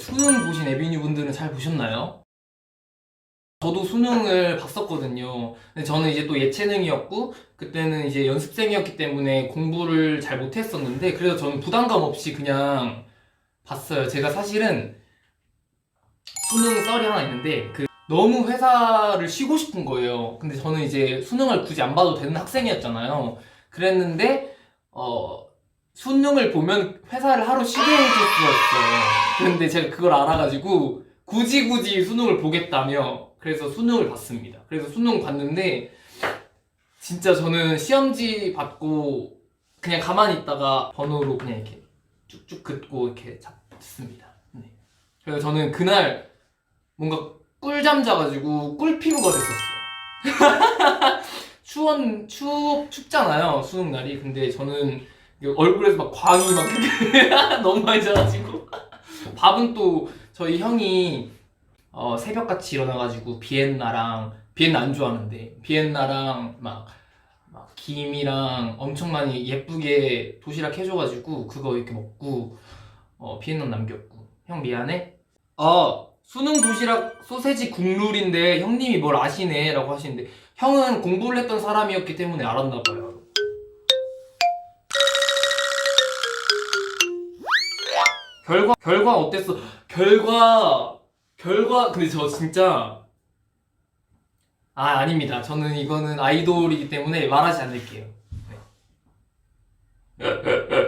수능 보신 에비뉴 분들은 잘 보셨나요? 저도 수능을 봤었거든요. 근데 저는 이제 또 예체능이었고, 그때는 이제 연습생이었기 때문에 공부를 잘 못했었는데, 그래서 저는 부담감 없이 그냥 봤어요. 제가 사실은 수능 썰이 하나 있는데, 그 너무 회사를 쉬고 싶은 거예요. 근데 저는 이제 수능을 굳이 안 봐도 되는 학생이었잖아요. 그랬는데, 어, 수능을 보면 회사를 하루 쉬게 해줄 수가 있어요. 근데 제가 그걸 알아가지고 굳이 굳이 수능을 보겠다며 그래서 수능을 봤습니다. 그래서 수능 봤는데 진짜 저는 시험지 받고 그냥 가만히 있다가 번호로 그냥 이렇게 쭉쭉 긋고 이렇게 잡습니다. 네. 그래서 저는 그날 뭔가 꿀잠 자가지고 꿀피부가 됐었어요. 추원 추 춥잖아요 수능 날이. 근데 저는 얼굴에서 막 광이 막 너무 많이 자가지고. 밥은 또 저희 형이 어, 새벽같이 일어나가지고 비엔나랑 비엔나 안 좋아하는데 비엔나랑 막, 막 김이랑 엄청 많이 예쁘게 도시락 해줘가지고 그거 이렇게 먹고 어, 비엔나 남겼고. 형 미안해? 어 수능 도시락 소세지 국룰인데 형님이 뭘 아시네? 라고 하시는데 형은 공부를 했던 사람이었기 때문에 알았나 봐요 결과 결과 어땠어? 결과 결과 근데 저 진짜 아 아닙니다. 저는 이거는 아이돌이기 때문에 말하지 않을게요. 네.